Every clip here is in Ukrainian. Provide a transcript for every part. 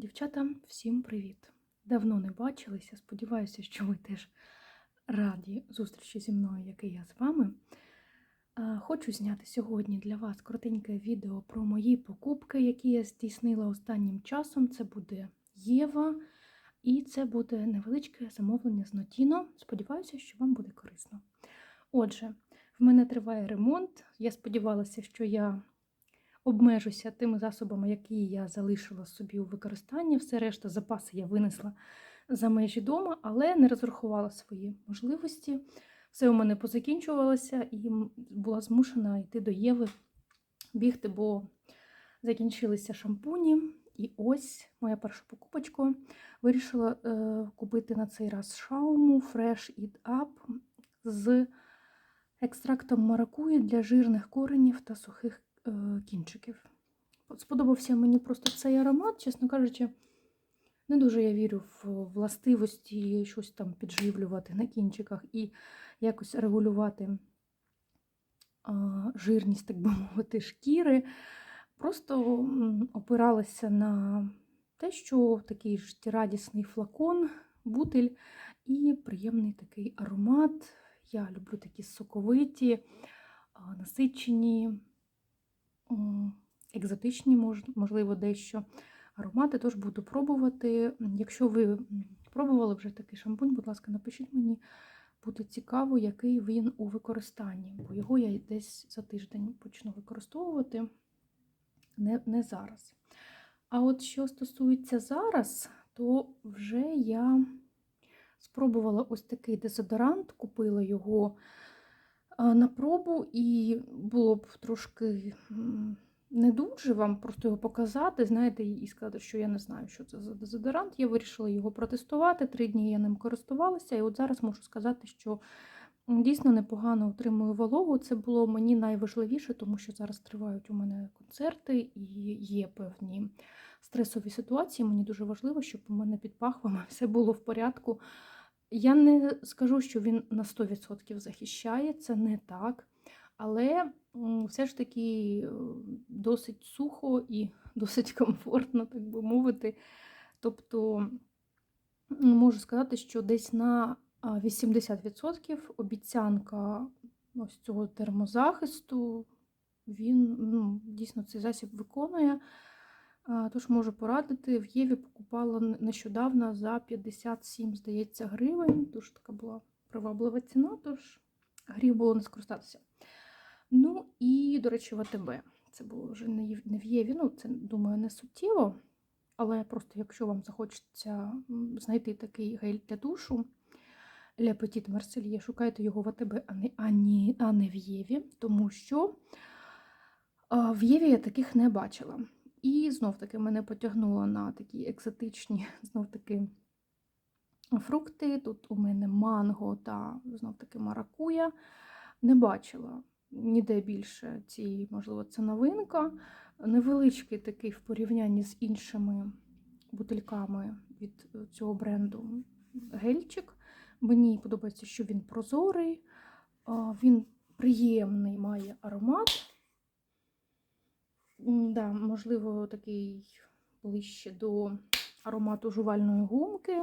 Дівчата, всім привіт! Давно не бачилися. Сподіваюся, що ви теж раді зустрічі зі мною, як і я з вами. Хочу зняти сьогодні для вас коротеньке відео про мої покупки, які я здійснила останнім часом. Це буде Єва, і це буде невеличке замовлення з Нотіно. Сподіваюся, що вам буде корисно. Отже, в мене триває ремонт. Я сподівалася, що я обмежуся тими засобами, які я залишила собі у використанні. Все решта запаси я винесла за межі дому, але не розрахувала свої можливості. Все у мене позакінчувалося і була змушена йти до Єви бігти, бо закінчилися шампуні. І ось моя перша покупочка. Вирішила е, купити на цей раз шауму Fresh It Up з екстрактом маракуї для жирних коренів та сухих кінчиків. От Сподобався мені просто цей аромат, чесно кажучи, не дуже я вірю в властивості щось там підживлювати на кінчиках і якось регулювати жирність, так би мовити, шкіри. Просто опиралася на те, що такий життєрадісний флакон, бутиль і приємний такий аромат. Я люблю такі соковиті, насичені, екзотичні, можливо, дещо аромати. Тож буду пробувати. Якщо ви пробували вже такий шампунь, будь ласка, напишіть мені. Буде цікаво, який він у використанні, бо його я десь за тиждень почну використовувати, не, не зараз. А от що стосується зараз, то вже я спробувала ось такий дезодорант, купила його на пробу, і було б трошки не дуже вам просто його показати, знаєте, і сказати, що я не знаю, що це за дезодорант. Я вирішила його протестувати. Три дні я ним користувалася, і от зараз можу сказати, що дійсно непогано отримую вологу. Це було мені найважливіше, тому що зараз тривають у мене концерти і є певні стресові ситуації. Мені дуже важливо, щоб у мене під пахвами все було в порядку. Я не скажу, що він на 100% захищає, це не так. Але все ж таки е, досить сухо і досить комфортно, так би мовити. Тобто, можу сказати, що десь на 80% обіцянка ось цього термозахисту, він ну, дійсно цей засіб виконує. Тож можу порадити. В Єві покупала нещодавно за 57, здається, гривень. Дуже така була приваблива ціна, тож гріх було не скористатися. Ну і, до речі, в АТБ. Це було вже не в Єві. Ну, це, думаю, не суттєво. Але просто якщо вам захочеться знайти такий гель для душу Le Petit Marseille, шукайте його в АТБ, а не, а, ні, а не в Єві, тому що в Єві я таких не бачила. І знов-таки мене потягнуло на такі екзотичні, знов-таки фрукти. Тут у мене манго та знов-таки маракуя. Не бачила ніде більше цієї, можливо, це новинка. Невеличкий такий в порівнянні з іншими бутильками від е, цього бренду гельчик. Мені подобається, що він прозорий, він приємний, має аромат. Да, можливо, такий ближче до аромату жувальної гумки.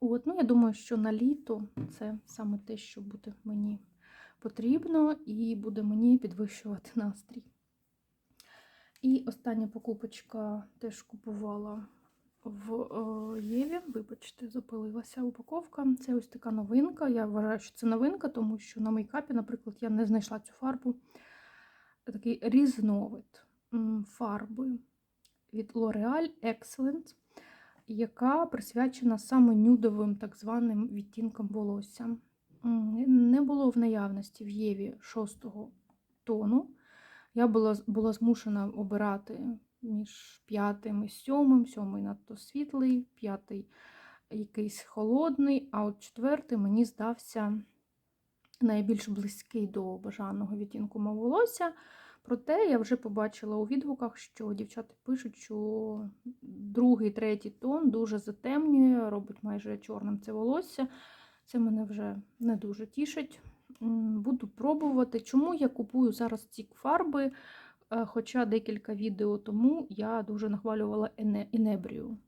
От, ну, я думаю, що на літо це саме те, що буде мені потрібно, і буде мені підвищувати настрій. І остання покупочка теж купувала в е, Єві. Вибачте, запалилася упаковка. Це ось така новинка. Я вважаю, що це новинка, тому що на мейкапі, наприклад, я не знайшла цю фарбу. Такий різновид фарби від L'Oreal Excellent, яка присвячена саме нюдовим так званим відтінкам волосся. Не було в наявності в Єві шостого тону. Я була, була змушена обирати між п'ятим і сьомим. Сьомий надто світлий, п'ятий якийсь холодний, а от четвертий мені здався найбільш близький до бажаного відтінку мого волосся. Проте я вже побачила у відгуках, що дівчата пишуть, що другий, третій тон дуже затемнює, робить майже чорним це волосся. Це мене вже не дуже тішить. Буду пробувати. Чому я купую зараз ці фарби? Е, Хоча декілька відео тому я дуже нахвалювала інебрію.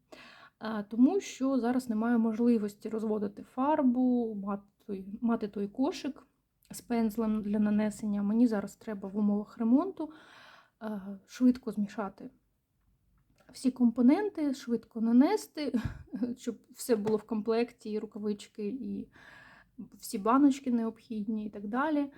Е, Тому що зараз немає можливості розводити фарбу, мати той, мати той кошик з пензлем для нанесення. Мені зараз треба в умовах ремонту е, швидко змішати всі компоненти, швидко нанести, щоб все було в комплекті, і рукавички, і всі баночки необхідні і так далі.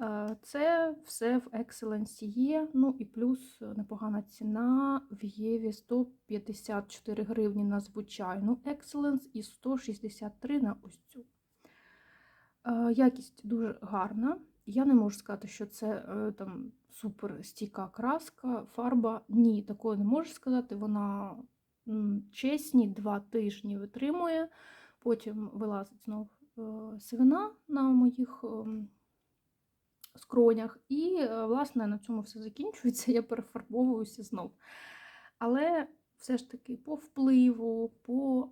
Е, Це все в Excellence є. Ну і плюс непогана ціна в Єві 154 гривні на звичайну Excellence і 163 на ось цю. Е, Якість дуже гарна. Я не можу сказати, що це е, там супер стійка краска, фарба. Ні, такого не можу сказати. Вона чесні, два тижні витримує. Потім вилазить знов е, сивина на моїх ем, скронях. І, власне, на цьому все закінчується. Я перефарбовуюся знов. Але все ж таки по впливу, по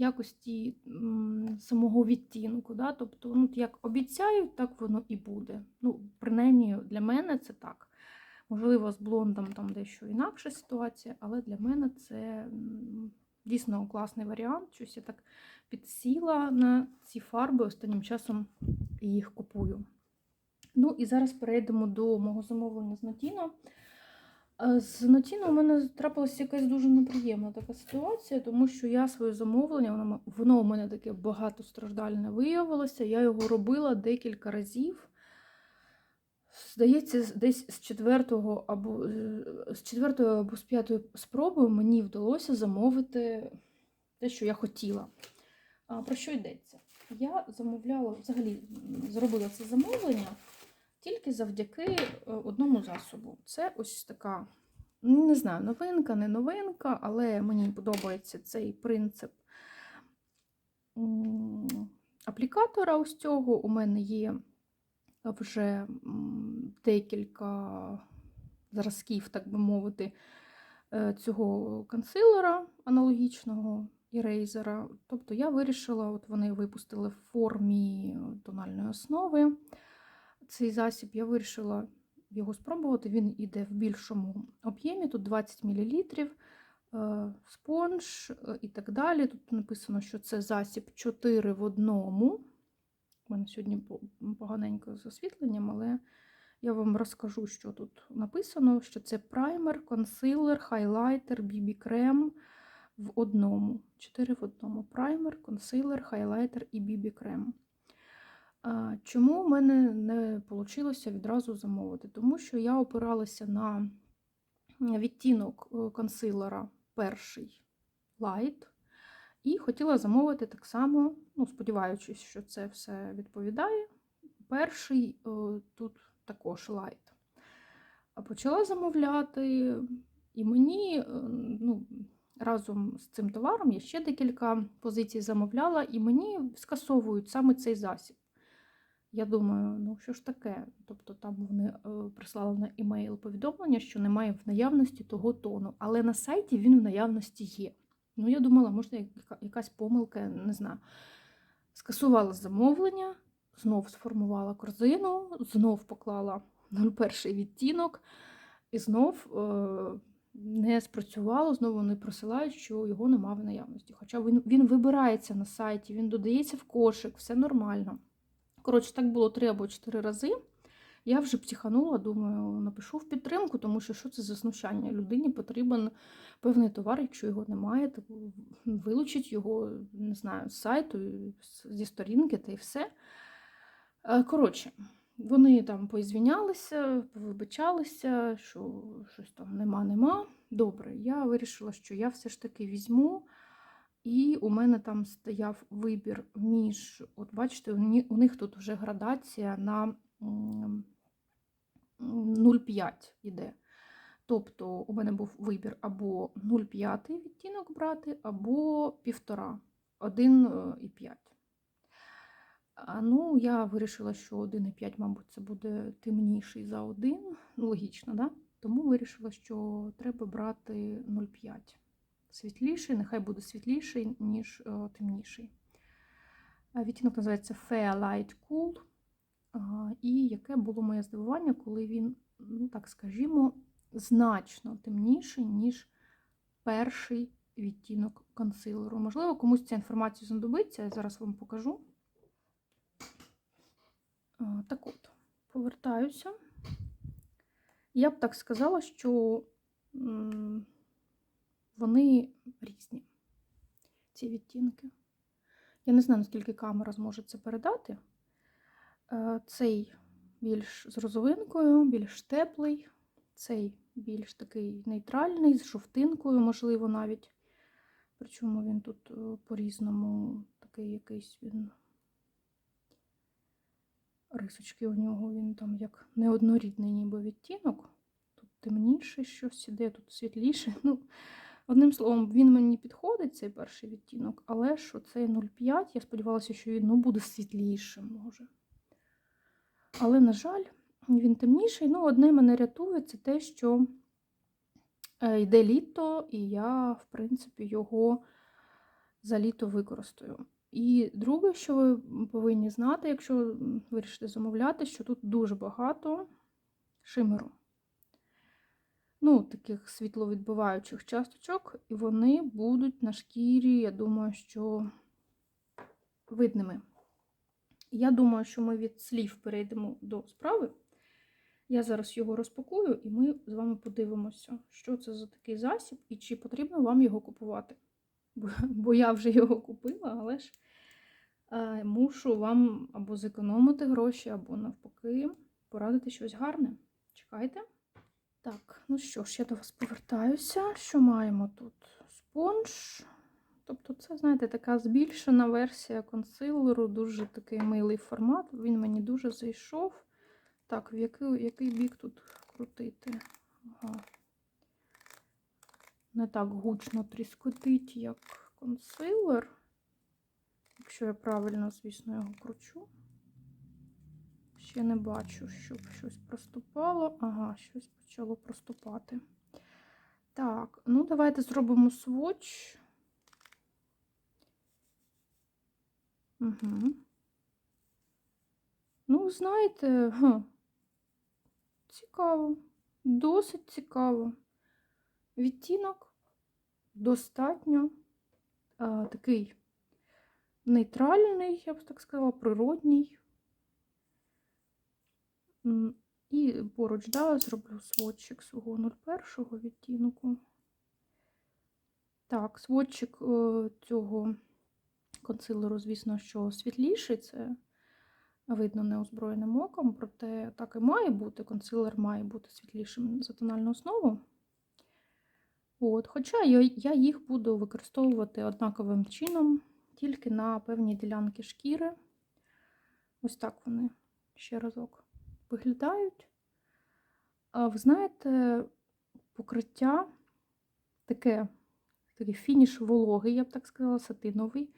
якості самого відтінку. Да? Тобто, ну, як обіцяють, так воно і буде. Ну, принаймні для мене це так. Можливо, з блондом там дещо інакша ситуація, але для мене це дійсно класний варіант. Щось я так підсіла на ці фарби, останнім часом їх купую. Ну і зараз перейдемо до мого замовлення з Нотіно. З Нотіно у мене трапилася якась дуже неприємна така ситуація, тому що я своє замовлення, воно, воно у мене таке багатостраждальне виявилося. Я його робила декілька разів. Здається, десь з четвертого або з четвертої або з п'ятої спроби мені вдалося замовити те, що я хотіла. А, Про що йдеться? Я замовляла, взагалі зробила це замовлення тільки завдяки е, одному засобу. Це ось така, ну, не знаю, новинка, не новинка, але мені подобається цей принцип аплікатора. Ось цього. У мене є вже декілька зразків, так би мовити, е, цього консилера аналогічного ірейзера. Тобто я вирішила, от вони випустили в формі тональної основи. Цей засіб я вирішила його спробувати. Він іде в більшому об'ємі, тут 20 мл, е, спонж е, і так далі. Тут написано, що це засіб 4 в одному. У мене сьогодні поганенько з освітленням, але я вам розкажу, що тут написано: що це праймер, консилер, хайлайтер, бібі-крем в одному. 4 в одному. Праймер, консилер, хайлайтер і бібі-крем. Чому в мене не вийшло відразу замовити? Тому що я опиралася на відтінок е, консилера перший Light, і хотіла замовити так само, ну, сподіваючись, що це все відповідає. Перший е, тут також Light. А почала замовляти, і мені е, ну, разом з цим товаром я ще декілька позицій замовляла, і мені скасовують саме цей засіб. Я думаю, ну що ж таке? Тобто там вони е, прислали на емейл повідомлення, що немає в наявності того тону, але на сайті він в наявності є. Ну, я думала, може, якась помилка, не знаю. Скасувала замовлення, знов сформувала корзину, знов поклала 01 відтінок, і знов е, не спрацювало, знову вони присилають, що його немає в наявності. Хоча він, він вибирається на сайті, він додається в кошик, все нормально. Коротше, так було три або чотири рази. Я вже психанула, думаю, напишу в підтримку, тому що що це за знущання? Людині потрібен певний товар, якщо його немає, то вилучить його, не знаю, з сайту, зі сторінки та й все. Е, Коротше, вони там поізвінялися, повибачалися, що щось там нема, нема. Добре, я вирішила, що я все ж таки візьму. І у мене там стояв вибір між, от бачите, у них тут вже градація на 0,5 іде. Тобто у мене був вибір або 0,5 відтінок брати, або 1,5, 1,5. Ну, я вирішила, що 1,5, мабуть, це буде темніший за 1. Ну, логічно, да? Тому вирішила, що треба брати 0,5 світліший, нехай буде світліший, ніж е, темніший. Е, Відтінок називається Fair Light Cool. І яке було моє здивування, коли він ну так скажімо, значно темніший, ніж перший відтінок консилеру. Можливо, комусь ця інформація знадобиться, я зараз вам покажу. Так от, повертаюся. Я б так сказала, що вони різні, ці відтінки. Я не знаю, наскільки камера зможе це передати. Е, Цей більш з розовинкою, більш теплий, цей більш такий нейтральний, з жовтинкою, можливо, навіть. Причому він тут е, по-різному такий якийсь він. Рисочки у нього, він там як неоднорідний ніби відтінок. Тут темніше щось іде, тут світліше. Ну, одним словом, він мені підходить, цей перший відтінок, але ж оцей 0,5, я сподівалася, що він ну, буде світлішим, може. Але, на жаль, він темніший. Ну, одне мене рятує, це те, що е, йде літо, і я, в принципі, його за літо використаю. І друге, що ви повинні знати, якщо вирішите замовляти, що тут дуже багато шимеру. Ну, таких світловідбиваючих часточок, і вони будуть на шкірі, я думаю, що видними. Я думаю, що ми від слів перейдемо до справи. Я зараз його розпакую, і ми з вами подивимося, що це за такий засіб і чи потрібно вам його купувати. Бо, я вже його купила, але ж е, мушу вам або зекономити гроші, або навпаки порадити щось гарне. Чекайте. Так, ну що ж, я до вас повертаюся. Що маємо тут? Спонж. Тобто, це, знаєте, така збільшена версія консилеру, дуже такий милий формат. Він мені дуже зайшов. Так, в який, який бік тут крутити? Ага. Не так гучно тріскотить, як консилер. Якщо я правильно, звісно, його кручу. Ще не бачу, щоб щось проступало. Ага, щось почало проступати. Так, ну давайте зробимо сводч. Угу. Ну, знаєте, га, цікаво, досить цікаво. Відтінок достатньо а, такий нейтральний, я б так сказала, природній. І поруч да, зроблю сводчик свого 01 відтінку. Так, сводчик е, цього консилеру, звісно, що світліший, це видно неозброєним оком, проте так і має бути. Консилер має бути світлішим за тональну основу. От, Хоча я їх буду використовувати однаковим чином, тільки на певні ділянки шкіри. Ось так вони ще разок виглядають. А ви знаєте, покриття таке, такий фініш вологий, я б так сказала, сатиновий.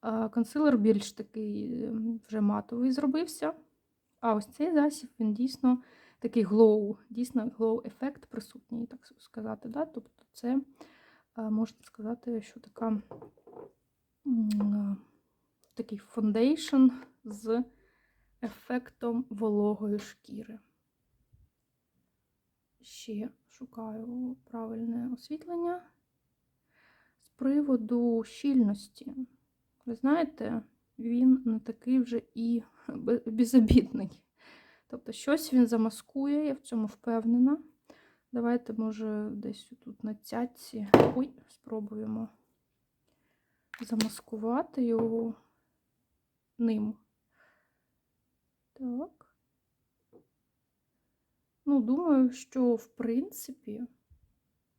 А консилер більш такий ем, вже матовий зробився. А ось цей засіб, він дійсно такий глоу, дійсно глоу-ефект присутній, так сказати. Да? Тобто це, е, можна сказати, що така такий фондейшн з ефектом вологої шкіри. Ще шукаю правильне освітлення. З приводу щільності. Ви знаєте, він не такий вже і бе- безобідний. Тобто, щось він замаскує, я в цьому впевнена. Давайте, може, десь тут на цятці. Ой, спробуємо замаскувати його ним. Так. Ну, думаю, що, в принципі,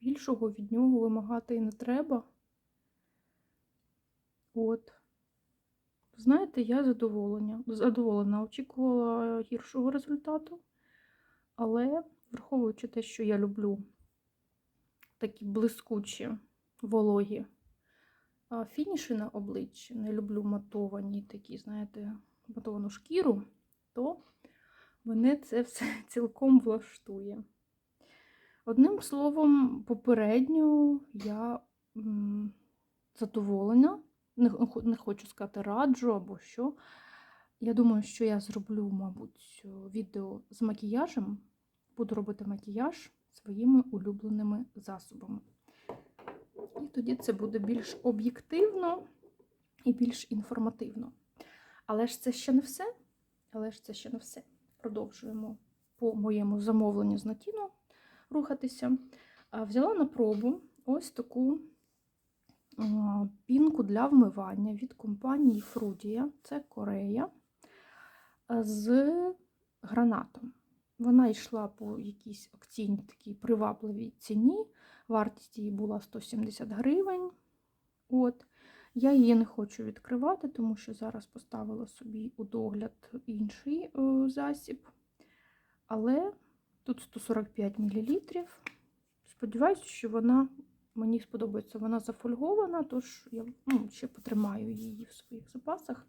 більшого від нього вимагати і не треба. От. Знаєте, я задоволення. задоволена, очікувала гіршого результату. Але, враховуючи те, що я люблю такі блискучі, вологі фініші на обличчі, не люблю матовані такі, знаєте, матовану шкіру, то мене це все цілком влаштує. Одним словом, попередньо я задоволена. Не хочу сказати раджу або що. Я думаю, що я зроблю, мабуть, відео з макіяжем буду робити макіяж своїми улюбленими засобами. І тоді це буде більш об'єктивно і більш інформативно. Але ж це ще не все. Але ж це ще не все. Продовжуємо по моєму замовленню з Натіно рухатися. Взяла на пробу ось таку пінку для вмивання від компанії Frudia. Це Корея з гранатом. Вона йшла по якійсь акційній такій привабливій ціні. Вартість її була 170 гривень. От. Я її не хочу відкривати, тому що зараз поставила собі у догляд інший е, засіб. Але тут 145 мл. Сподіваюся, що вона мені сподобається. Вона зафольгована, тож я ну, ще потримаю її в своїх запасах.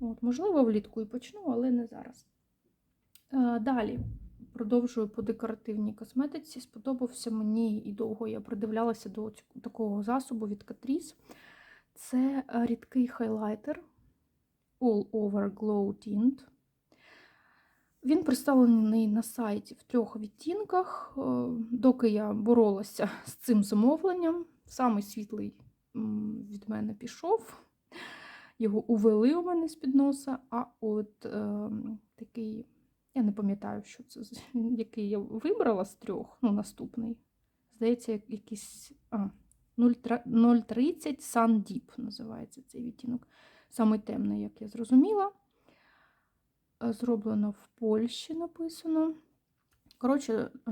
От, Можливо, влітку і почну, але не зараз. Е, Далі продовжую по декоративній косметиці. Сподобався мені і довго я придивлялася до такого засобу від Catrice. Це е, рідкий хайлайтер All Over Glow Tint. Він представлений на сайті в трьох відтінках. Е, Доки я боролася з цим замовленням, самий світлий від мене пішов. Його увели у мене з-під носа, а от е, такий, я не пам'ятаю, що це, який я вибрала з трьох, ну, наступний. Здається, якийсь. А, 030 Sun Deep називається цей відтінок. Самий темний, як я зрозуміла. Е, Зроблено в Польщі написано. Коротше, е,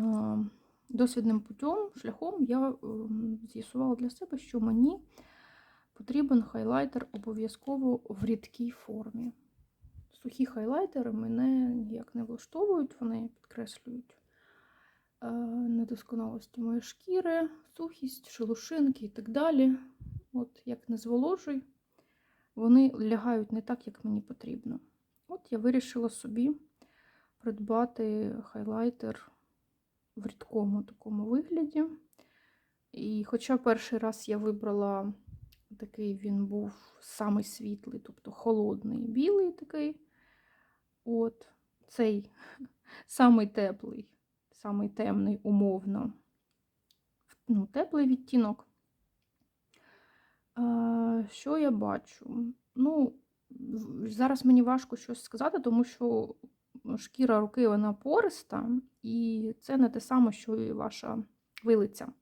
досвідним путем, шляхом я ем, з'ясувала для себе, що мені потрібен хайлайтер обов'язково в рідкій формі. Сухі хайлайтери мене ніяк не влаштовують, вони підкреслюють е, недосконалості моєї шкіри, сухість, шелушинки і так далі. От як не зволожуй, вони лягають не так, як мені потрібно. От я вирішила собі придбати хайлайтер в рідкому такому вигляді. І хоча перший раз я вибрала такий, він був самий світлий, тобто холодний, білий такий. От цей самий теплий, самий темний, умовно. Ну, теплий відтінок. А, що я бачу? Ну, зараз мені важко щось сказати, тому що шкіра руки вона пориста, і це не те саме, що і ваша вилиця.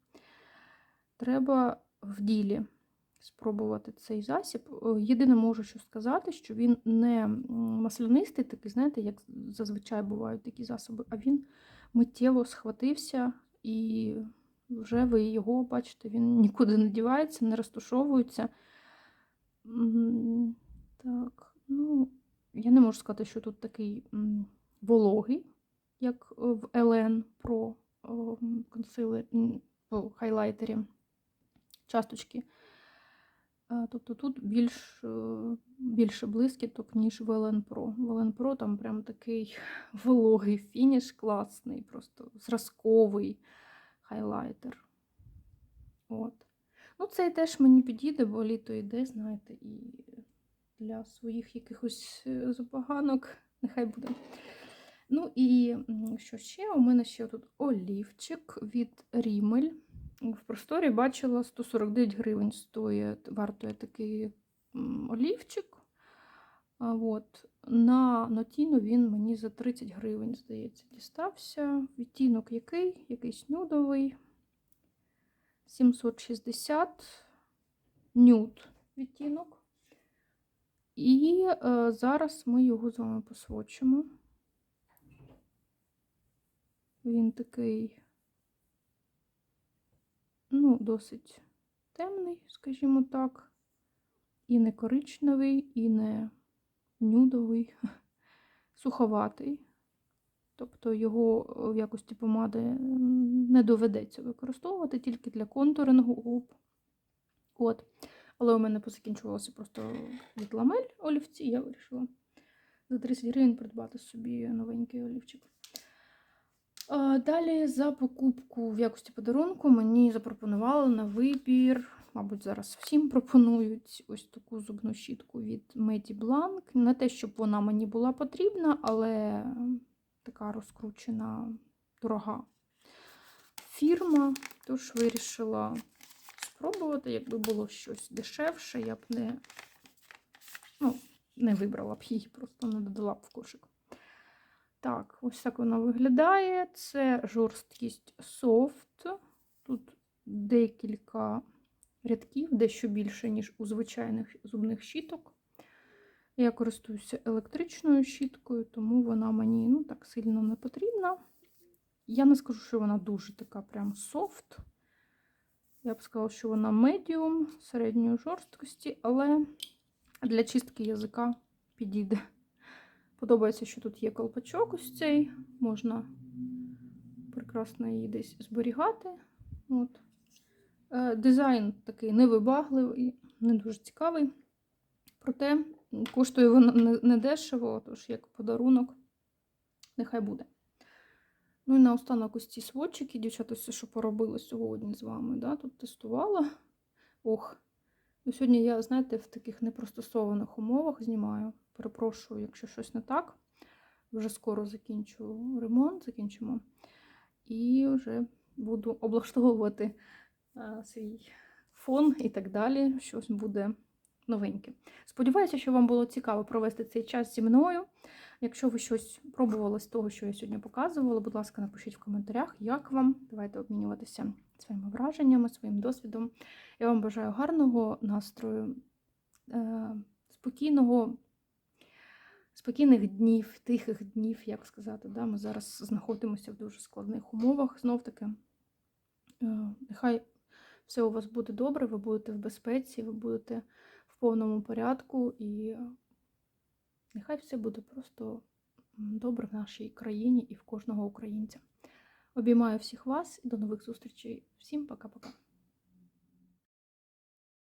Треба в ділі спробувати цей засіб. Е, Єдине можу що сказати, що він не маслянистий, такий, знаєте, як зазвичай бувають такі засоби, а він миттєво схватився і вже ви його бачите, він нікуди не дівається, не розташовується. Так, ну, я не можу сказати, що тут такий вологий, як в LN Pro о, м, консилер, хайлайтері, часточки. Тобто тут більш, е, більше блискіток, ніж в LN Pro. В LN там прям такий вологий фініш класний, просто зразковий хайлайтер. От. Ну, цей теж мені підійде, бо літо йде, знаєте, і для своїх якихось е, забаганок нехай буде. Ну і що ще? У мене ще тут олівчик від Рімель. В просторі бачила 149 гривень стоїть, вартує такий олівчик. От. На нотіну він мені за 30 гривень, здається, дістався. Відтінок який? Якийсь нюдовий. 760 нюд відтінок. І е, зараз ми його з вами посвочимо. Він такий, ну, досить темний, скажімо так. І не коричневий, і не нюдовий, суховатий. Тобто його в якості помади не доведеться використовувати тільки для контурингу губ. От. Але у мене позакінчувалося просто від ламель олівці, я вирішила за 30 гривень придбати собі новенький олівчик. Далі за покупку в якості подарунку мені запропонували на вибір, мабуть, зараз всім пропонують ось таку зубну щітку від Medi Blanc. Не те, щоб вона мені була потрібна, але така розкручена дорога фірма, тож вирішила спробувати. Якби було щось дешевше, я б не, ну, не вибрала б її, просто не додала б в кошик. Так, ось так вона виглядає. Це жорсткість софт. Тут декілька рядків, дещо більше, ніж у звичайних зубних щіток. Я користуюся електричною щіткою, тому вона мені ну, так сильно не потрібна. Я не скажу, що вона дуже така прям софт. Я б сказала, що вона медіум середньої жорсткості, але для чистки язика підійде. Подобається, що тут є колпачок ось цей, можна прекрасно її десь зберігати. От. Е, Дизайн такий невибагливий, не дуже цікавий. Проте коштує вона не- дешево, тож як подарунок, нехай буде. Ну і наостанок ось ці сводчики, дівчата, все, що поробила сьогодні з вами, да, тут тестувала. Ох, ну сьогодні я, знаєте, в таких непристосованих умовах знімаю. Перепрошую, якщо щось не так. Вже скоро закінчу ремонт, закінчимо. І вже буду облаштовувати свій фон і так далі. Щось буде новеньке. Сподіваюся, що вам було цікаво провести цей час зі мною. Якщо ви щось пробували з того, що я сьогодні показувала, будь ласка, напишіть в коментарях, як вам. Давайте обмінюватися своїми враженнями, своїм досвідом. Я вам бажаю гарного настрою, е, спокійного, спокійних днів, тихих днів, як сказати. Да? Ми зараз знаходимося в дуже складних умовах. Знов таки, Е, нехай все у вас буде добре, ви будете в безпеці, ви будете в повному порядку і нехай все буде просто добре в нашій країні і в кожного українця. Обіймаю всіх вас і до нових зустрічей. Всім пока-пока.